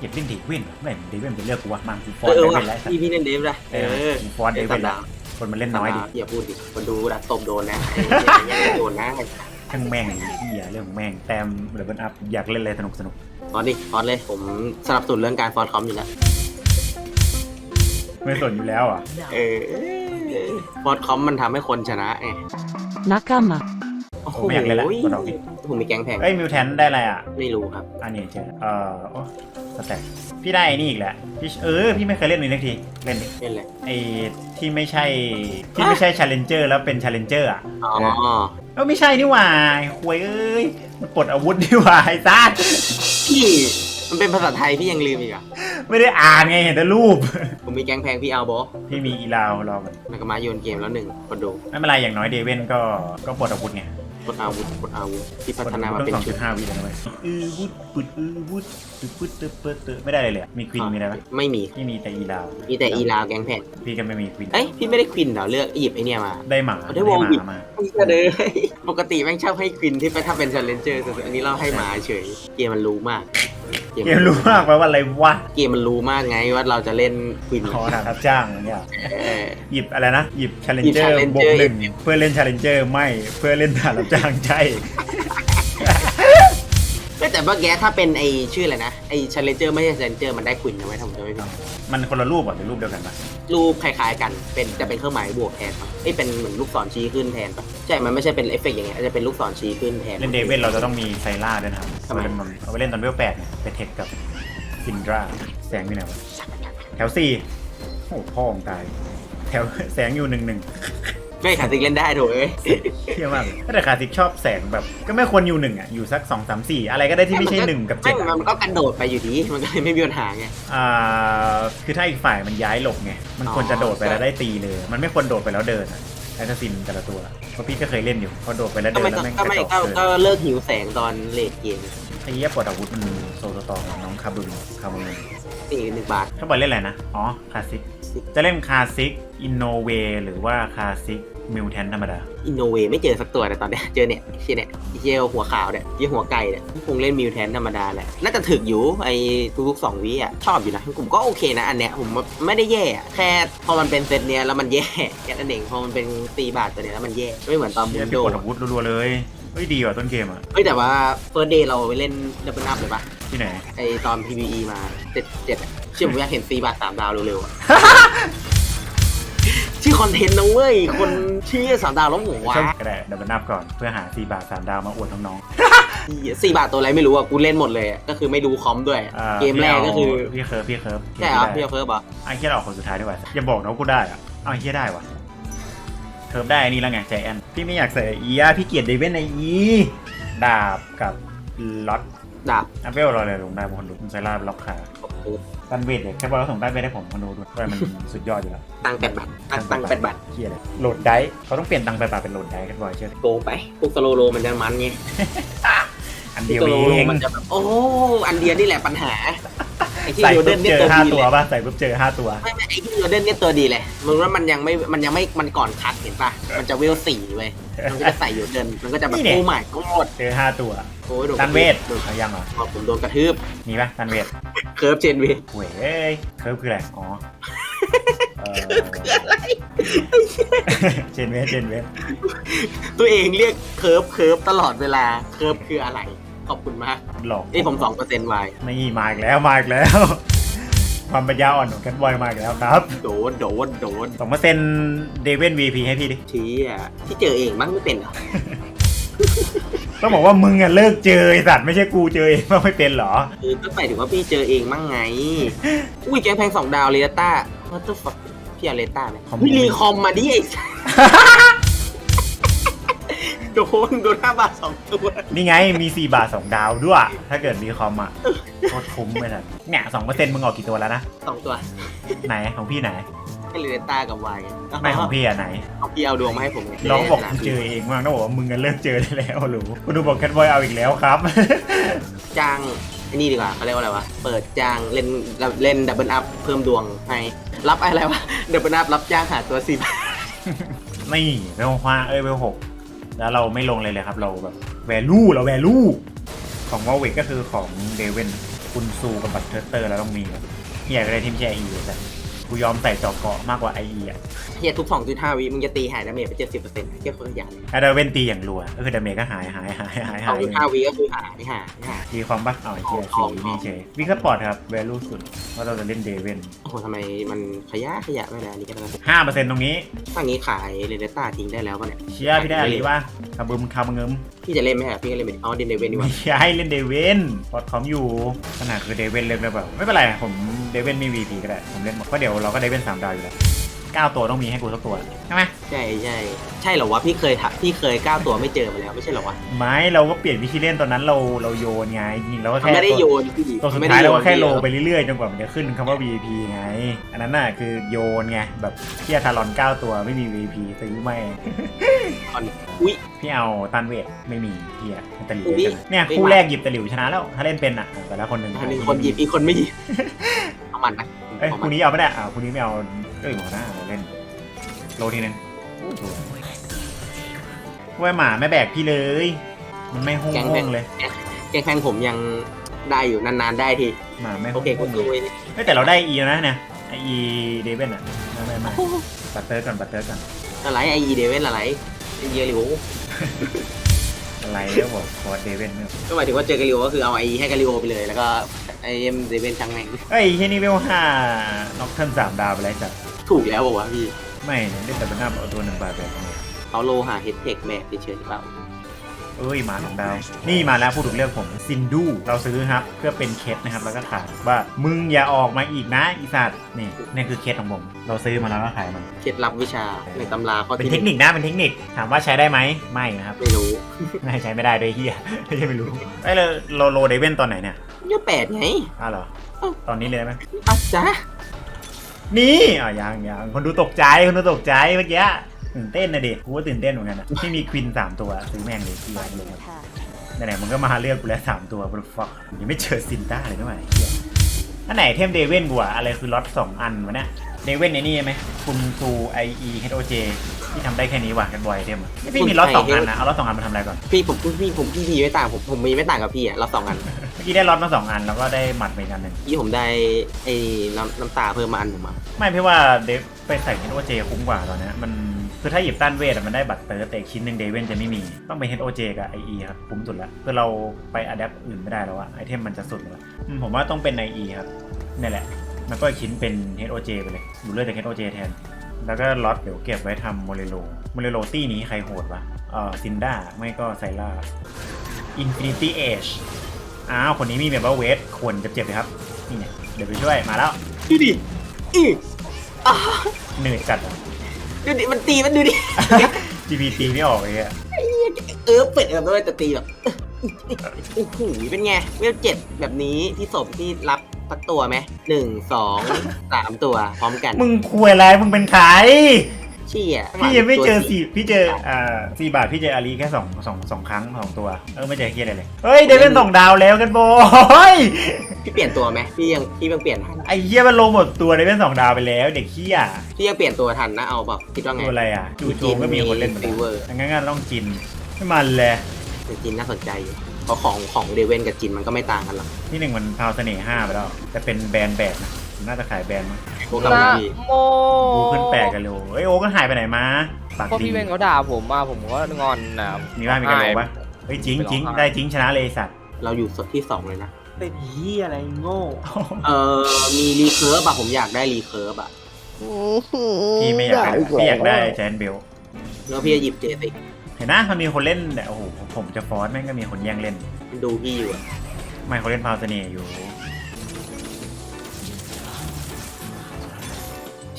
อยากเล่นเดวินเหรอไม่เดวินเป็นเลือกกูวะมังกูฟอเอร์อเดเออวินแล้วว่ะพี่พี่เล่นเดฟนะเอเอออกูฟอร์เดวิตันดแล้วดาวคนมันเล่นน้อยดิอย่าพูดดิคนดูนะตบโดนนะไอ้เหี้ยโดนนะช่างแม่งไอ้เหี้ยเรื่องของแม่งแต้มเดบิวอัพอยากเล่นอะไรสนุกสนุกฟอนดิฟอนเลยผมสนับสนุนเรื่องการฟอนคอมอยู่แล้วไม่สนอยู่แล้วอะเออฟอนคอมมันทำให้คนชนะไง仲間โอ้โหผมไม่อยากเล่นละกดออกดิผมมีแก๊งแพงเอ้ยมิวแทนได้อะไรอะ ไม่รู้ครับ อันนี้เจอเอ่อโอ้ สแต็กพี่ได้ไอ้นี่อีกแหละพี่เออพี่ไม่เคยเล่นเลยนักทีเล่นดิเล่นเลยไอ้ที่ไม่ใช่ที่ไม่ใช่ challenger แล้วเป็น challenger อะอ๋อเออไม่ใช่นี่หว่าไอ้ควยเอ้ยมันปลดอาวุธนี่หว่าไอ้ซัดพี่มันเป็นภาษาไทยพี่ยังลืมอีกเหรอะไม่ได้อ่านไงเห็นแต่รูป ผมมีแก๊งแพงพี่เอาโบพี่มีอีลาวรอมันนักมาโยนเกมแล้วหนึ่งคนดูไม่เป็นไรอย่างน้อยเดเวนก็ก็ปลดอาวุธไง กดอาวุธกดอาวุธที่ปพัลดฒอานาวุธมาต้อเป็นงสองชุจุดดห้าวิเลยนะเว้ยอือวุดปุดอือวุดตึ๊ดปึ๊ดตึ๊ดปึ๊ดตึ๊ดไม่ได้เลยเลยอะมีควินมีอะไรไหมไม่มีพี่มีแต่อีลาวมีแต่อีลาวแก๊งแพงพี่ก็ไม่มีควินเอ้ยพี่ไม่ได้ควินเหรอเลือกหยิบไอเนี่ยมา ได้หมาได้วอลวิดหมามาไม่ใช่เลยปกติแม่งชอบให้ควินที่ไปถ้าเป็น challenger แต่อันนี้เราให้หมาเฉยเกมมันรู้มากเกมรู้มากไปว่าอะไรวะ เกมมันรู้มากไงว่าเราจะเล่นควินขอถามรับจ้างอย่างเงี้ยเออหยิบอะไรนะ หยิบหยิบ challenger Challenger บวกหนึ่งเพื่อเล่น challenger ไม่เพื่อเล่นฐานรับจ้างใช่ ไม่แต่เมื่อกี้ถ้าเป็นไอชื่ออะไรนะไอ challenger ไม่ใช่ challenger มันได้ควินนะไว้ทำจะไม่ผิดมันคนละรูปอะหรือรูปเดียวกันปะรูปคล้ายๆกันเป็นจะเป็นเครื่องหมายบวกแทนปะเอ้ยเป็นเหมือนลูกศรชี้ขึ้นแทนปะใช่ มันไม่ใช่เป็นเอฟเฟกต์อย่างเงี้ยจะเป็นลูกศรชี้ขึ้นแทน เล่นเดวิดเราจะต้องมีไซล่าด้วยนะครับทำไมเอาปเล่นเอาไปเล่นตอนเวลแปดเนี่ยไปเทคกับซินดราแสงอยู่ไหนวะแถวสี่โอ้โหพ่อของตาย แถวแสงอยู่หนึ่งหนึ่ง ไม่ขาดสิกเล่นได้ถูกเอ้ยเที่ยมากเลยแต่คาซิกชอบแสงแบบ ก็ไม่ควรอยู่หนึ่งอะ อยู่สักสองสามสี่อะไรก็ได้ที่ไม่ใช่หนึ่งกับเจ็ดไม่อะมันก็กระโดดไปอยู่ดี มันก็เลยไม่มีปัญหาไง อ่าคือถ้าอีกฝ่ายมันย้ายหลบไง มันควรจะโดดไปแล้วได้ตีเลย มันไม่ควรโดดไปแล้วเดินอะแอสซัสซินแต่ละตัวเพราะพี่ก็เคยเล่นอยู่พอโดดไปแล้วก็เดินไม่แล้วแม่งก็กระไม่จอกก็เกินก็เลิกหิวแสงตอนเลดเกมไอ้เหี้ยปลดอาวุธมันโซโตตองน้องคาบุนคาบุนสี่หนึ่งบาท ถ้าบอยเล่นอะไรนะ อ๋อคาซิก จะเล่นคาซิกอินโนเวหรือว่าคาซิก มิวแทนธรรมดา อินโนเวไม่เจอสักตัวแต่ตอนเนี้ยเจอเนี่ยไอ้เชี่ยเนี่ยไอ้เชี่ยหัวขาวเนี่ยที่หัวไก่เนี่ยคงเล่นมิวแทนธรรมดาแหละน่าจะถึกอยู่ไอ้ทุกๆสองวิอะชอบอยู่นะผมก็โอเคนะอันเนี้ยผมไม่ได้แย่อะแค่พอมันเป็นเซตเนี้ยแล้วมันแย่แค่นั้นเองพอมันเป็นตีบาทตัวเนี้ยแล้วมันแย่ไม่เหมือนตอนบุเหี้ยนพี่โดกดอาวุธรัวๆเลยเฮ้ยดีว่ะต้นเกมอะ เฮ้ยแต่ว่าเฟิร์สเดย์เราไปเล่นดับเบิลนับเลยปะที่ไหน ไอตอน PVE มาเจ็ดเจ็ดอะเชื่อผมอยากเห็นตีบาทสามดาวเร็วๆอะชื่อ คอนเทนต์นะเว้ย คนชื่อสามดาวแล้วหมูวะก็ได้เดี๋ยวมานับก่อนเพื่อหา4บาท3ดาวมาอวดน้องสี่บาทตัวอะไรไม่รู้อะกูเล่นหมดเลยอะก็คือไม่ดูคอมด้วย ๆอ่าเกมแรกก็คือพี่เคิร์ฟพี่เคิร์ฟใช่เหรอพี่พี่เอาเฟิร์สเหรอไอ้เคียเราออกคนสุดท้ายดีกว่าอย่าบอกนะว่ากูได้อะเอาไอ้เคียได้วะเคิร์ฟได้อันนี้แล้วไงใจแอนพี่ไม่อยากใส่อีอะพี่เกลียดเดเวนในอีดาบกับล็อตดาบอัพเวลเราเลยลงได้บางคนดูมันใช้ลาบล็อกขา ตันเวทเนี่ยแค่ว่าเราส่งได้เวทให้ผมมาดูดูว่ามันสุดยอดอยู่แล้วตังค์แปดบาทตังค์ตังค์แปดบาทเฮียเลยโหลดได้เขาต้องเปลี่ยนตังค์ไปบาทเป็นโหลดได้กันบ่อยเชื่อโกงไปพวกสโลโลมันจะมันไงอันพวเดีกยวสโลเอโลงมันจะแบบโอ้อันเดียวนี่แหละปัญหา ไอ้ที่ใส่โยเดปุ๊บนเนี่เจยอตัวห้าดีตัวป่ะใส่ปุ๊บเจอห้าตัว ไม่ไม่ไอ้ที่โยเดนเนี่ยตัวดีเลย มึงว่ามันยังไม่ มันยังไม่ มันก่อนคัดเห็นป่ะมันจะเวลสี่เว้ย มันก็จะใส่โยเดนมันก็จะแบบนี่เนี่ย โอ้หมายก็หมดเจอห้าตัวโอ้ยโดนตันเวทโดนเอายังเหรอผมโดนกระทืบ มีป่ะตันเวทเคิร์ฟเชนเวทเว้ยเคิร์ฟคืออะไรอ๋อเออเจนเวทเจนเวทตัวเองเรียกเคิร์ฟเคิร์ฟตลอดเวลา เคิร์ฟคืออะไร ขอบคุณมากหลอกเอ้ยผมสองเปอร์เซ็นต์ไวนี่มาอีกแล้วมาอีกแล้ว ความปัญญาอ่อนของแคทบอยมาอีกแล้วครับ โดนโดนโดนสองเปอร์เซ็นต์เดเวนวีพีให้พี่ดิชี้อะที่เจอเองมั้งไม่เป็นเหรอต้องบอกว่ามึงอะเลิกเจอไอสัตว์ไม่ใช่กูเจอเองว่าไม่เป็นเหรอคือก็ไปถึงว่าพี่เจอเองมั้งไง อุ้ยแกงแพงสองดาวเลต้าวัตถุฟักพี่เอาเลต้าไหมคอมพี่รีคอมมาดิไอ้สัส โดนโดนห้าบาทสองตัวนี่ไงมี 4 บาท 2 ดาวด้วย ถ้าเกิดมีคอมอะโคตรคุ้มเลยนะเนี่ยสองเปอร์เซ็นต์มึงออกกี่ตัวแล้วนะ สองตัวไหนของพี่ไหนให้เลต้ากับวายไม่ของพี่อะไหน เอาพี่เอาดวงมาให้ผมไงลองบอกกูเจอเองมากต้องบอกว่ามึงอะเลิกเจอได้แล้วหรือคุณดูบอกแคทบอยเอาอีกแล้วครับ จ้างไอ้นี่ดีกว่าเขาเรียกว่าอะไรวะ เปิดจ้างเล่นเล่นดับเบิลอัพเพิ่มดวงให้ รับอะไรวะดับเบิลอัพรับจ้างหาตัวสิบ นี่เวลห้าเอ้ยเวลหก แล้วเราไม่ลงเลยเลยครับ เราแบบแวลูเราแวลูของวอลเวกก็คือของเดเวนคุณซูกับบัตเทอร์เตอร์แล้วต้องมีอะเฮียก็ได้ทีมแชร์อีแต่ กูยอมใส่จอกเกาะมากกว่าไออะเฮียทุก2.5วิมึงจะตีหายดาเมจไป70%เฮียโคนขยันไอเดเวนตีอย่างรัวก็คือดาเมจก็หายหายหายหายหาย2.5วิก็คือหายหายหายทีความบักเอาไอ้เฮียสีนี่เฉยวิกสปอร์ตครับแวลูสุดว่าเราจะเล่นเดเวนโอ้โหทำไมมันขยะขยะไม่ได้อันนี้ก็ได้ห้าเปอร์เซ็นต์ตรงนี้ ตั้งนี้ขายเรเดต้าทิ้งได้แล้วป่ะเนี่ยเชียร์พี่ได้อะไรวะคาบึมคาบเงิมพี่จะเล่นไหมฮะพี่ก็เล่นไปอ๋อเดนเดเวนดีกไม่ว่าใช่เล่นเดเวนพอดคอมอยู่ขนาดคือเดเวนเล่นได้แบบไม่เป็นไรผมเดเวนมีวีพีก็ได้ผมเล่นหมดเพราะเดี๋ยวเราก็เดเวนสามดาวอยู่แล้ว เก้าตัวต้องมีให้กูสักตัวใช่ไหมใช่ใช่ใช่เหรอวะพี่เคยถะพี่เคยก้าวตัวไม่เจอมาแล้วไม่ใช่เหรอวะไม่เราก็เปลี่ยนวิธีเล่นตอนนั้นเราเราโยนไงจริงๆเราก็แค่ไม่ได้โยนพี่ตัวสุดไม่ท้ายเราก็แค่โลโยนไปเรื่อยๆจนกว่ามันจะขึ้นคำว่า VP ไง อันนั้นน่ะคือโยนไงแบบเทียทารอนเก้าตัวไม่มี VP ซื้อไม่ อุ้ย พี่เอาตันเวทไม่มีเทียตะหลิวอุ๊ยได้ชนะเนี่ยไม่คู่มาแรกหยิบตะหลิวชนะแล้ว ถ้าเล่นเป็นอะแต่ละคนหนึ่งอันหนึ่งคนหยิบอีกคนไม่หยิบเอามันนะเอ้ยเอามัคู่นนี้เอาไม่ได้อ่าคู่นี้ไม่เอา เอ้ยหมอหน้าเราเล่น โลทีนึงกล้วยหมาไม่แบกพี่เลย มันไม่ห้องห้องเลย แกงแพงผมยังได้อยู่นานๆได้ที หมาไม่ห้โอองเคห้กูองดูเลยเฮ้ยแต่เราได้อีแล้วนะเนี่ยไออีเดวินอะไม่ไม่ไม่บัตเตอร์ก่อนบัตเตอร์ก่อนอะไรไอเดเวนอะไรไอเยลิวอะไรแล้วบอกคอร์ดเดวินเนี่ยก็หมายถึงว่าเจอกาลิโอก็คือเอาไอให้กาลิโอไปเลยแล้วก็ไอเอ็มเดเวนช่างแม่งเฮ้ยที่นี่เวลห้าน็อกเทิร์นสามดาวไปแล้วจ้ะ ถูกแล้วบอกว่าพี่ไม่เนี่ยได้แต่เป็นหน้าเอาตัวหนึ่งบาทแบบนี้เขาโลหาเฮดเทคแบกเฉยๆหรือเปล่าเอ้ยมาสองดาวนี่มาแล้วพูดถึงเรื่องผมซินดูเราซื้อครับเพื่อเป็นเคสนะครับแล้วก็ขายว่ามึงอย่าออกมาอีกนะอีสัตว์นี่นี่คือเคสของผม เราซื้อมาแล้วก็ขายมันเคล็ดลับวิชาในตำราข้อเป็นที่เทคนิคนะเป็นเทคนิคถามว่าใช้ได้ไหมไม่นะครับไม่รู้ไม่ใช้ไม่ได้ด้วยเฮียไม่ใช่ไม่รู้ไอ้ยเราเราโลเดเวนตอนไหนเนี่ยยี่แปดไงอ้าวเหรออ้าวตอนนี้เลยไหมอะจ๊ะ นี่อะยังยังคนดูตกใจคนดูตกใจเมื่อกี้ตื่นเต้นนะเด็กกูก็ตื่นเต้นเหมือนกันนะที่มีควินสามตัวซื้อแม่งเลยที่ร้านเลยไหนๆมึงก็มาเลือกกูแล้วสามตัวบนฟอกยังไม่เจอซินต้าเลยด้วยเหี้ย อันไหนเทมเดเวนกูอะอะไรคือล็อตสองอันวะเนี่ยเดเวนในนี่ใช่ไหมคุณซูไอเอเฮดโอเจที่ทำได้แค่นี้ว่ะกันบอยเทมอะนี่พี่มีล็อตสองอันนะเอาล็อตสองอันมาทำอะไรก่อนพี่ผมพี่ผมพี่มีไม่ต่างผมผมมีไม่ต่างกับพี่อะเราสองอันเมื่อกี้ได้ล็อตมาสองอันแล้วก็ได้หมัดไปอีกอันหนึ่งพี่ผมได้ไอ้น้ำน้ำตาเพิ่มมาอันหนึ่งมาไม่พี่ว่าเดฟไปใส่เฮดโอเจคุ้มกว่าตอนเนี้ยมัน คือถ้าหยิบต้านเวทอะมันได้บัตรเติร์ดแต่อีกชิ้นหนึ่งเดเวนจะไม่มี ต้องเป็น HOJ กับ IE ครับคุ้มสุดละคือเราไปอัดแอปอื่นไม่ได้แล้วอะไอเทมมันจะสุดแล้วอืมผมว่าต้องเป็น IE ครับนี่แหละ แล้วก็อีกชิ้นเป็น HOJ ไปเลยดูเลือดจาก HOJ แทน แล้วก็ล็อตเดี๋ยวเก็บไว้ทำโมเรโลโมเรโลตี้นี้ใครโหดวะเอ่อซินด้าไม่ก็ไซล่า Infinity Age อ้าวคนนี้มีแบบว่าเวทควรจะเจ็บเลยครับนี่ไงเดี๋ยวไปช่วยมาแล้วดูดิอื้ออ่าเหนื่อยจัดอะ ดูดิมันตีมันดูดิ GPT ไม่ออกเลยอะเออเป็ดแบบด้วยแต่ตีแบบโอ้โหเป็นไงเวลเจ็ดแบบนี้ที่ศพที่รับสักตัวไหมหนึ่งสองสามตัวพร้อมกัน มึงคุยอะไร มึงเป็นใคร เชี่ยพี่ยังไม่เจอตัวสี่พี่เจออ่าสี่บาทพี่เจออาลีแค่สองสองสองครั้งสองตัว เออไม่เจอเฮียอะไรเลยเฮ้ยเดวินสองดาวแล้วกันโบยพี่เปลี่ยนตัวไหมพี่ยังพี่ยังเปลี่ยนทันไอ้เฮียมันลงหมดตัวเดวินสองดาวไปแล้วเด็กเฮียพี่ยังเปลี่ยนตัวทันนะเอาแบบคิดว่าไงตัวอะไรอะจู่โจมก็มีคนเล่นหมดฟีเวอร์งั้นงั้นต้องกินไม่มันเลยแต่จินน่าสนใจอยู่เพราะของของเดเวนกับจินมันก็ไม่ต่างกันหรอกที่หนึ่งมันพาวเสน่ห์ห้าไปแล้วแต่เป็นแบรนด์แบบนะ น่าจะขายแบรนด์มั้งพวกเรานะพี่โมโอ้ขึ้นแปลกกันเลยเอ้ยโอ้ก็หายไปไหนมาปากพอดีพี่เบนเขาด่าผมมาผมก็งอนนะมีบ้านมีกันโลปะเฮ้ยจริงจริงได้จริงชนะเลยไอ้สัตว์เราอยู่สดที่สองเลยนะเป็นเฮียอะไรโง่เออมีรีเคิร์ฟอะผมอยากได้รีเคิร์ฟอะพี่ไม่อยากได้พี่อยากได้แจนเบลแล้วพี่จะหยิบเจสิกเห็นนะมันมีคนเล่นแต่โอ้โหผมจะฟอสแม่งก็มีคนแย่งเล่น ดูพี่อยู่อะไม่เขาเล่นพาวเสน่ห์อยู่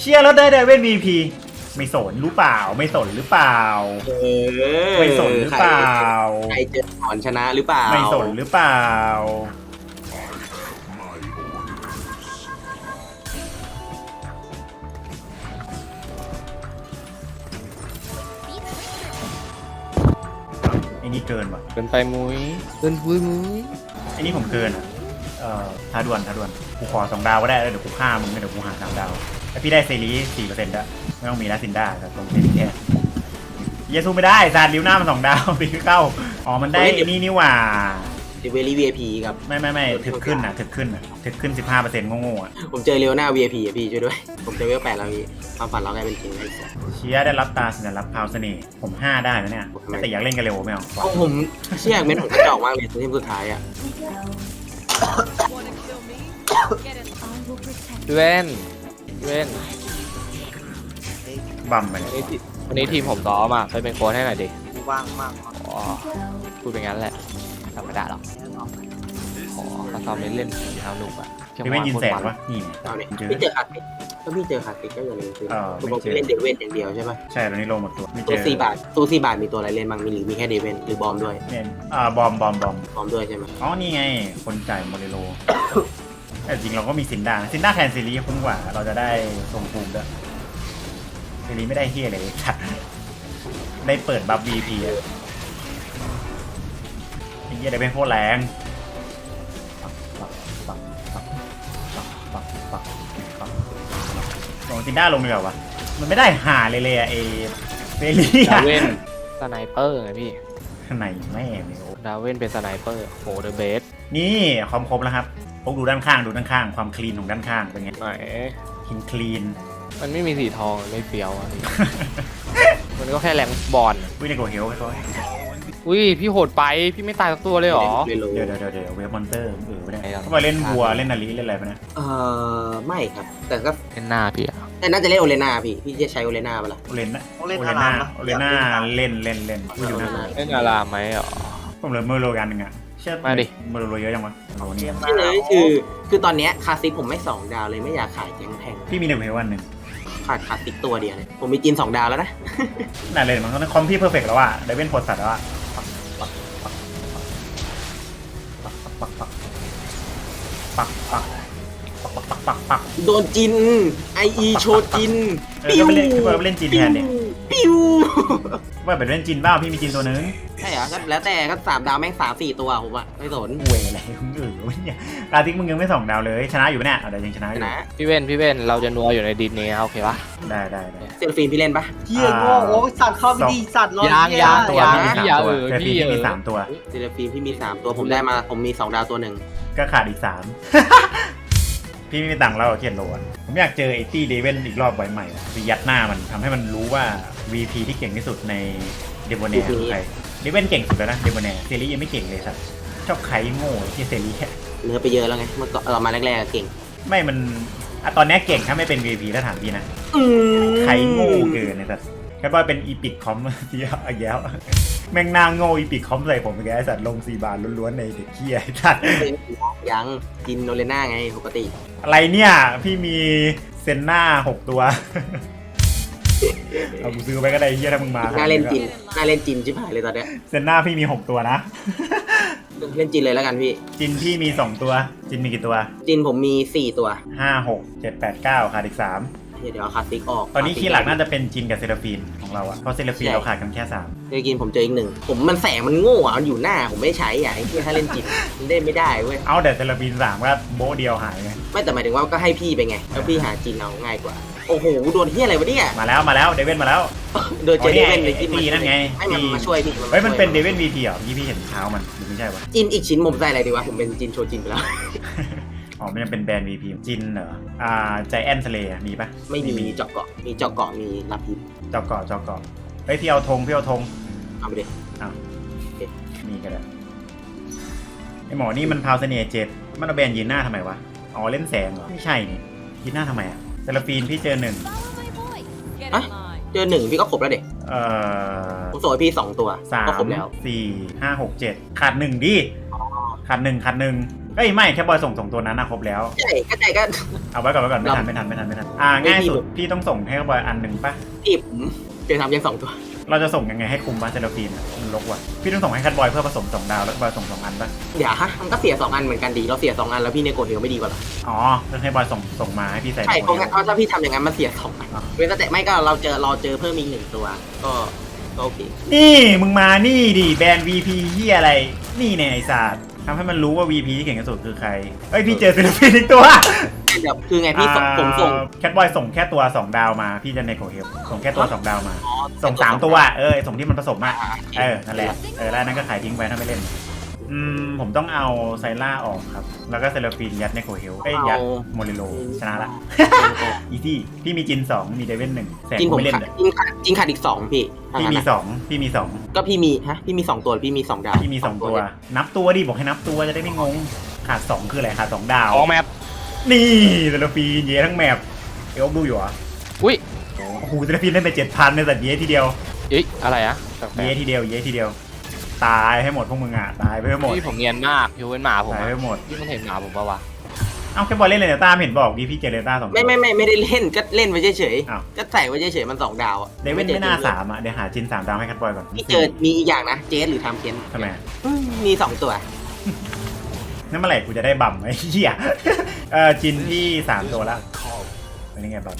เชียร์แล้วได้เดวินวีพีไม่สนรู้เปล่า ไม่สนหรือเปล่า เออไม่สนหรือเปล่า ใครเจอถอนชนะหรือเปล่า ไม่สนหรือเปล่า ไอ้นี่เกินว่ะเกินไปมุ้ยเกินปุ้ยมุ้ยไอ้นี่ผมเกินอะเอ่อท้าด่วนท้าด่วนกูขอสองดาวก็ได้แล้วเดี๋ยวกูฆ่ามึงเดี๋ยวกูหาสามดาว แต่พี่ได้เซรีสี่เปอร์เซ็นต์ละไม่ต้องมีแล้วซินด้าแต่ตรงเซรีแค่เยซูไม่ได้ซานลิ้วหน้ามันสองดาวตีไม่เข้าอ๋อมันได้ไอ้นี่นี่หว่าดิเวลี่ VIP กับไม่ไม่ไม่ถึกขึ้นอะถึกขึ้นอะถึกขึ้น15%โง่ๆอะผมเจอเรียวหน้า VIP อะพี่ช่วยด้วย ผมเจอเวลแปดแล้วพี่ความฝันเรากลายเป็นจริงแล้วไอ้สัสเชียร์ได้รับตาสัญลักษณ์พาวเสน่ห์ผม5ได้นะเนี่ยทำไมแต่อยากเล่นกันเร็วไม่เอาโอ้ผมเชื่อเม็ดผมกระจอกมากเลยทีมสุดท้ายอะพี่เว้นพี่ เว้นบัมไปเลวันยนี้ทีวันนี้ทีมผมซ้อมอะไปเป็นโค้ชให้หน่อยดิว่างมากครับอ๋อพูดเป็นงั้นแหละธรรมดาหรอกขอมาซ้อมเล่นเล่นๆเอาหนุกอะเดเว่นยินแสงวะนี่ เอาเนี่ยผมเจอ พี่เจอคาติกก็พี่เจอคาติกก็อย่าลืมซื้อเออผมไม่บอกเจอพี่เล่นเดเวนอย่างเดียวใช่ปะใช่ตอนนี้ลงหมดตัวไม่เจตัวอสี่บาทตัวสี่บาทมีตัวอะไรเล่นบ้างมีหรือมีแค่เดเวนหรือบอมด้วยเนี่ยอ่าบอมบอมบอมบอมด้วยใช่ไหมอ๋อนี่ไง คนจ่ายโมเรโล แต่จริงเราก็มีสินดาสินดาแทนซีรีส์คุ้มกว่า เราจะได้ทรงภูมิด้วยซีรีส์ไม่ได้เฮียเลยค่ะได้เปิดบัฟบีพีอะไอ้เฮียได้เป็นโคตรแรงลงซินด้าลงดีกว่าวะมันไม่ได้หาเลยเลยอะเอเฟลี่ดาเวนสไนเปอร์ไงพี่ไหนแม่เนี่ยดาเวนเป็นสไนเปอร์โหเดอะเบสนี่คอมครบแล้วครับ พวกดูด้านข้างดูด้านข้างความคลีนของด้านข้างเป็นไงไหนคินคลีน มันไม่มีสีทองไม่เฟี้ยวอะพี่ มันก็แค่แรงบอลวินโกเฮลไปก่อนอุ้ยพี่โหดไปพี่ไม่ตายสักตัวเลยเหรอเล่นโลเดี๋ยวเดี๋ยวเดี๋ยวเดี๋ยวเวฟมอนเตอร์เออไปเนี่ยไอ้เราเขาไปเล่นวัวเล่นนาลีเล่นอะไรไปเนี่ยเออไม่ครับ แต่ก็เล่นหน้าพี่อะแต่น่าจะเล่นโอเลนาพี่ พี่จะใช้โอเลนาปะล่ะ โอเลนนะต้องเล่นโออาเลราน่ามนะโอเลน่าเล่นเล่นเล่นไม่อยู่นะโอเลน่าเล่นอารามไหมเหรอผมเหลือเมอร์โลกันหนึ่งอะ เชื่อมาดิเมอร์โลเยอะยังวะโอ้เนี่ยใช่เลยคือ คือตอนเนี้ยคาซิกผมไม่สองดาวเลยไม่อยากขายแกงแพงพี่มีหนึ่งเฮลวันหนึ่งขาดคาซิกตัวเดียวเลย ผมมีจีนสองดาวแล้วนะ น่าเล่นมันก็คอมพี่เพอร์เฟกต์แล้วอะได้เป็นโพสสัตว์แล้วอะปักปักปักปักปักปักปักปักปักปัก โดนจินไออีโชจินเออก็ไปเล่นก็ไปเล่นจีนแทนเนี่ยปิ้ว ว่าแบบเล่นจีนบ้าพี่มีจีนตัวนึงใช่เหรอก็แล้วแต่ก็สามดาวแม่งสามสี่ตัวผมอะไม่สนเวอะไรมึงเออวะเนี่ยอาทิกมึงยังไม่สองดาวเลยชนะอยู่ปะเนี่ยเอาเดี๋ยวยังชนะอยู่นะพี่เว้นพี่เว้นเราจะนัวอยู่ในดินนี้โอเคปะได้ได้ได้ เซลฟีนพี่เล่นปะเฮียโง่โอ้สัตว์เข้าไปดีสัตว์รอยางเหี้ยางตัวยางพี่มีพี่สามอย่าตัวเออแต่พี่พี่อย่าเอมีอสามตัวเซลฟีนพี่มีสามตัวผมได้มาผมมีสองดาวตัวหนึ่งก็ขาดอีกสาม พี่ไม่มีตังค์แล้วเขียนโลอะผมอยากเจอไอ้ตี้เดเวนอีกรอบไว้ใหม่อะไปยัดหน้ามันทำให้มันรู้ว่า VP ที่เก่งที่สุดในเดโบเนียคือใครเดเวนเก่งสุดแล้วนะเดโบเนียเซรียังไม่เก่งเลยสัตว์ชอบไขโง่ที่เซรีเนื้อไปเยอะแล้วไงเมื่อก่อนเรามาแรกๆอะเก่ง ไม่มันอะตอนเนี้ยเก่งถ้าไม่เป็น VP ถ้าถามพี่นะอืมไขโง่เกินในสัตว์ แค่ว่าเป็นอีพิกคอมที่เอาแย้วแม่งหนาโง่อีพิกคอมใส่ผมไปแกไอ้สัตว์ลงสี่บาทล้วนๆในเด็กเคียไอ้สัตว์ยังจินโนเลน่าไงปกติ อะไรเนี่ย พี่มีเซนหน้าหกตัว เอากูซื้อไปก็ได้เฮียถ้ามึงมาน่าเล่นจินน่าเล่นจินชิบหายเลยตอนเนี้ยเซนหน้าพี่มีหกตัวนะเล่นจินเลยแล้วกันพี่ จินพี่มีสองตัว จินมีกี่ตัว จินผมมีสี่ตัวห้าหกเจ็ดแปดเก้าขาดอีกสาม เดี๋ยวเดี๋ยวเอาคาซิกออกตอนนี้คีย์หลักน่าจะเป็นจินกับเซราฟีนของเราอะเพราะเซราฟีนเราขาดกันแค่สามเมื่อกี้ผมเจออีกหนึ่ง ผมมันแสงมันโง่อะมันอยู่หน้าผมไม่ใช้อะไอ้ที่ถ้าเล่นจินมันเล่นไม่ได้เว้ย เอาแต่เซราฟีนสามก็โบะเดียวหายไงไม่แต่หมายถึงว่าก็ให้พี่ไปไง แล้วพี่หาจินเอาง่ายกว่า โอ้โหโดนเฮียอะไรวะเนี่ย มาแล้วมาแล้วเดเวนมาแล้ว โดนเจอเดเวนอ๋อเลยนี่ที่ไอ้ตีนั่นไงให้มันตีมาช่วยพี่เฮ้ยมันเป็นเดช่วเวนวีพีเหรอยี่พี่เห็นเท้ามันหรือไม่ใช่วะจินอีกชิ้นผมใส่อะไรดีวะผมเป็นจินโชจินไปแล้ว อ๋อมันยังเป็นแบรนด์ VP จินเหรอ อ่าใจแอนทะเลมีปะไม่มีเจาะเกาะ มีเจาะเกาะมีลาพิษเจอกเกาะเจอกเกาะเฮ้ยพี่เอาธงพี่เอาธงเอาไปดินี่ก็ได้ไอหมอนี่มันพาวเสน่ห์เจ็ดมันเอาแบรนด์ยืนหน้าทำไมวะ อ๋อเล่นแสงเหรอ ไม่ใช่นี่ยืนหน้าทำไมอะเซลฟีนพี่เจอหนึ่งเจอหนึ่งพี่ก็ครบแล้วเด็กเอ่อผมส่งให้พี่สองตัว สามก็ครบแล้วสี่ห้าหกเจ็ดขาดหนึ่งดิ ขาดหนึ่งขาดหนึ่งเอ้ยไม่แค่บอยส่งส่งตัวนั้นนะครบแล้ว ใช่ก็ใจก็เอาไว้ก่อนไว้ก่อนไม่ทันไม่ทันไม่ทันไม่ทันอ่าง่ายสุดพี่ต้องส่งให้บอยอันหนึ่งปะพี่ผมเจอทำยังสองตัว เราจะส่งยังไงให้คุมวะเซลฟีนอะมันลกว่ะพี่ต้องส่งให้คัดบอยเพื่อผสมสองดาวแล้วบอยส่งสองอันปะอย่าฮะมันก็เสียสองอันเหมือนกันดีเราเสียสองอันแล้วพี่ในโกดเฮลไม่ดีกว่าเหรออ๋อแล้วให้บอยส่งส่งมาให้พี่ใส่ใช่ในเพโมราะเดงั้ลนเอาถ้าพี่ทำอย่างนั้นมันเสียสองอันอะเว้นแต่ไม่ก็เราเจอเราเจอเพิ่มอีกหนึ่งตัว ก็ก็โอเคนี่มึงมานี่ดิแบรนด์ VP เฮียอะไร นี่เนี่ยไอ้ศาสตร์ ทำให้มันรู้ว่า VP ที่เก่งที่สุดคือใคร เอ้ยพี่เจอศิลปินอีกตัวเดี๋ยวคือไงพี่ส่งผมส่ง แคทบอยส่งแค่ตัว 2 ดาวมา พี่จะในโกเฮลส่งแค่ตัว 2 ดาวมา ส่ง 3 ตัว เออส่งที่มันผสมมาเออ นั่นแหละ เออแล้วอันนั้นก็ขายทิ้งไปถ้าไม่เล่น อืมผมต้องเอาไซล่าออกครับ แล้วก็เซเลฟินยัดในโคเฮลเอ้ยยัดโมริโลชนะละ อีที่พี่มีจินสองมีเดวินหนึ่งแสงจินผผมมไม่เล่นขาดเลยจินขาดจินขาดอีกสองพี่พี่มีสองพี่มีสองก็พี่มีฮะพี่มีสองตัวหรือพี่มีสองดาวพี่มีสองตัว นับตัวดิบอกให้นับตัวจะได้ไม่งงขาดสองคืออะไรขาดสองดาวออกแมปนี่เซเลฟีนเย่ทั้งแมปเอลดูอยู่เหรออุ้ยโอ้โหเซเลฟีนได้ไปเจ็ดพันในสัตว์เย่ทีเดียวเอ๊ะอะไรอะแปลเย่กทีเดียวเย่ทีเดียว ตายให้หมดพวกมึงอะตายไปให้หมดๆพี่ผมเงียนมากยูเป็นหมาผมตายอะให้หมดพี่มันเห็นหมาผมปะวะเอ้าแค่บอลเล่นเลยเนี่ยต้าไม่เห็นบอกดิพี่เจเลต้าสองตัว ไม่ไม่ไม่ไม่ได้เล่นก็เล่นไว้เฉยอ้าว ๆก็ใส่ไว้เฉยๆมันสองดาวอะเดวินไม่น่าสามอะเดี๋ยวหาจินสามดาวให้คัดบอยก่อนพี่เจอมีอีกอย่างนะเจสหรือทำเคนทำไมอืมมีสองตัว นั่นเมื่อไหร่กูจะได้บัมไอ้เหี้ยเออจินที่สามตัวแล้วเป็นยังไงบัม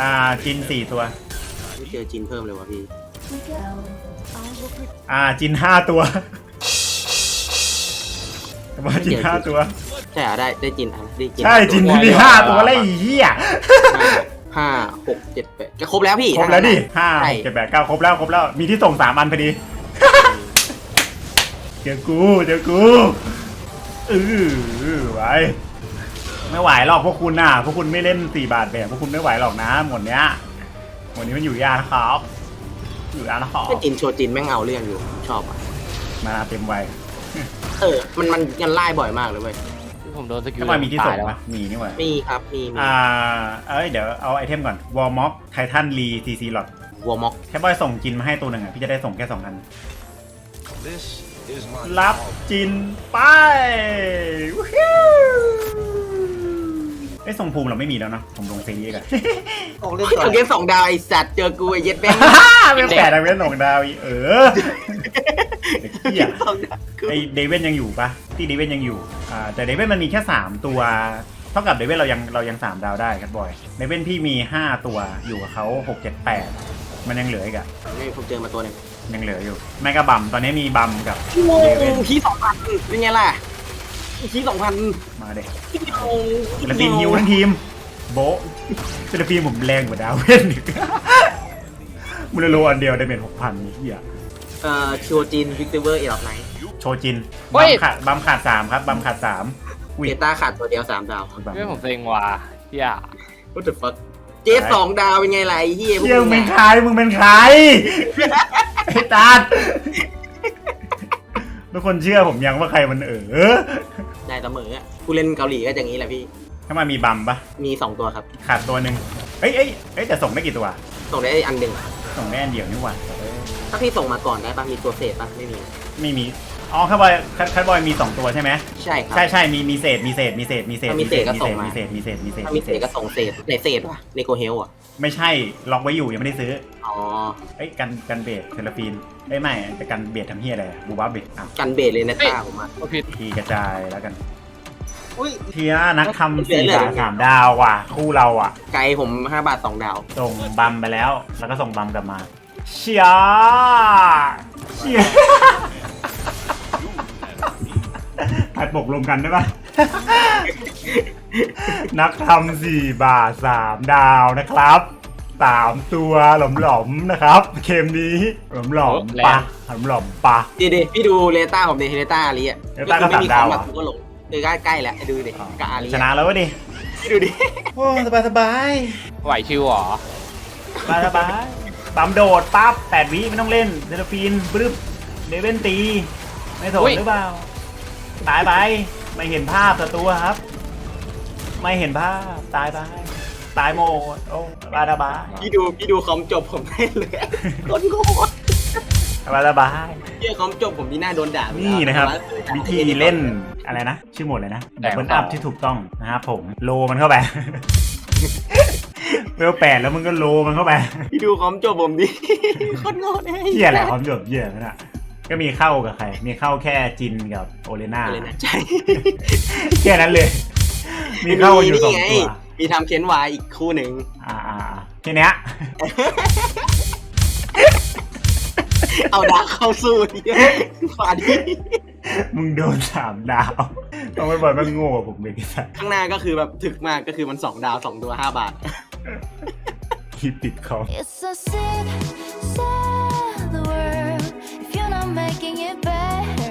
อ่าจินสี่ตัว ไม่เจอจินเพิ่มเลยวะพี่ อ่าจินห้าตัวมาจินห้าตัว ใช่เหรอได้ได้จินอะไรได้จินใช่จินมีห้าตัวแล้วไอ้เหี้ยห้าหกเจ็ดแปดก็ครบแล้วพี่ครบแล้วดิห้าใช่หกเจ็ดแปดเก้าครบแล้วครบแล้วมีที่ส่งสามอันพอดีเจอกูเจอกูเออไหวไม่ไหวหรอกพวกคุณน่ะ พวกคุณไม่เล่นสี่บาทแบบพวกคุณไม่ไหวหรอกนะหมดเนี้ยหมดนี้มันอยู่ยากนะครับ อยู่ยากนะครับถ้าจินโชว์จินแม่งเอาเรื่องอยู่ชอบอะมาเต็มวัยเออมันมันกันไล่บ่อยมากเลยเว้ยพี่ผมโดนสกิลถ้ามามีที่ส่งตายแล้วปะมีนี่หว่ามีครับมีมีอ่าเอ้ยเดี๋ยวเอาไอเทมก่อนวอร์ม็อกไททันรีซีซีหลอดวอร์ม็อกแค่บอยส่งจินมาให้ตัวหนึ่งอะพี่จะได้ส่งแค่สองอัน This is my รับ dog. จินไปวู้ฮู้ ไอ้ยส่งภูมิเราไม่มีแล้วเนาะผมลงซีรีส์กัน ออกเล่นเฮ้ยก่อเอานเลี้ยงสองดาวไอสัตว์เจอกูไอเย็ดแม่ง เป็นแปดดาวเวนสองดาวอีกเออเด็กเหี้ยสองดาวคือไอเดวินยังอยู่ปะที่เดวินยังอยู่อ่าแต่เดวินมันมีแค่สามตัว เท่ากับเดวินเรายังเรายังสามดาวได้ครับบอยเดวินพี่มีห้าตัวอยู่กับเขาหกเจ็ดแปดมันยังเหลืออีกอะนี่ผมเจอมาตัวหนึ่งยังเหลืออยู่แมกกาบัมตอนนี้มีบัมกับโอ้เดวินคีสองพันเป็นไงล่ะ คีสองพันมาเด็กโอ้ศิลปินฮิวทั้งทีม โบะศิลปินผมแรงกว่าดาวเวนอีกมูลโลอันเดียวได้เป็นหกพันนี่เฮียเอ่อโชว์จินวิกเตอร์เอลอฟไนท์โชจินเฮ้บัย มขาดบัมขาดสามครับบัมขาดสามอุ้ยเบต้าขาดตัวเดียวสามดาวบัมพี่ผมเซ็งว่ะพี่อะ What the fuck เจสสองดาวเป็นไงล่ะไอ้เฮียพวกเฮียมึงแม่เป็นใครมึงเป็นใครไอ้ตาดทุกคนเชื่อผมยังว่าใครมันเออ ได้เสมออะผู้เล่นเกาหลีก็อย่างนี้แหละพี่ ถ้ามามีบัมปะมีสองตัวครับ ขาดตัวหนึ่งเอ้ยเอ้ยเอ้ยแต่ส่งได้กี่ตัว ส่งได้อันหนึ่งส่งได้อันเดียวนี่หว่าถ้าพี่ส่งมาก่อนได้ปะมีตัวเศษปะไม่มี ไม่มี อ๋อคัทบอยคัทคัทบอยมีสองตัวใช่ไหมใช่ครับ ใช่ใช่มีมีเศษมีเศษมีเศษมีเศษถ้ามีเศษก็มีส่เศงษมามี เศษมีเศษมีเศษถ้ามีเศษก็ส่งเศษไหนเศษวะในโกเฮลอะไม่ใช่ล็อกไว้อยู่ยังไม่ได้ซื้ออ๋อเอ้ยกันกันเบสเทเลฟีนเอ้ยไม่แต่กันเบสทำเฮียอะไรอะบูบ้าเบสอะกันเบสเลยนะต้าผมอะก็ผิดทีกระจายแล้วกันอุ้ยเทียนักทำสี่เหลือดาวสามดาวว่ะ คู่เราอะ ไกลผมห้าบาทสองดาว ส่งบัมไปแล้ว แล้วก็ส่งบัมกลับมาเชียเชีย ผัดปกรวมกันได้ปะ นักทำสี่บาทสามดาวนะครับสามตัวหลอมๆนะครับ เกมนี้หลอมๆปะหลอมๆปะ ดีดิพี่ดูเลต้าผมดิเลต้าอาลีอะเลต้าก็ไม่มีสามดาวของอะแบบกูก็หลงคือใกล้ใกล้ๆแล้วดูดิกับอาลีชนะแล้ววะดิพี่ดูดิโอ้สบายสบายไหวชิวเหรอสบายสบายปั๊มโดดปั๊บแปดวิไม่ต้องเล่นเดลฟีนบรึบเดเวนตี ไม่สนอุ๊ยหรือเปล่า ตายไป ไม่เห็นภาพศัตรูครับ ไม่เห็นภาพ ตายไป ตายหมดโอ้สบายสบายพี่ดูพี่ดูคอมจบผมได้เลยคนโง่สบายสบายเฮียคอมจบผมนี่น่าโดนด่าไปแล้วนี่นะครับแต่าวิธีเล่นอะไรนะ ชื่อหมดเลยนะดับเบิลอัพที่ถูกต้องนะครับผมโลมันเข้าไปเวลแปดแล้วมึงก็โลมันเข้าไปพี่ดูคอมจบผมดิคนโง่เลยเหี้ยแหละความจบเหี้ยนั่นน่ะ ก็มีเข้ากับใคร มีเข้าแค่จินกับโอเลน่าเลยนะใช่แค่นั้นเลย มีเข้าอยู่สองนี่ไตัว มีทำเค้นวายอีกคู่หนึ่งอ่าอ่าอ่าแค่เนี้ย เอาดาวเข้าสู้ดิฟาดิมึงโดนสามดาวต้องไปบ่อยมันโง่กว่าผมเลยสัสข้างหน้าก็คือแบบถึกมากก็คือมันสองดาวสองตัวห้าบาท ที่ติดคอม It's a sad, sad I'm making it bad.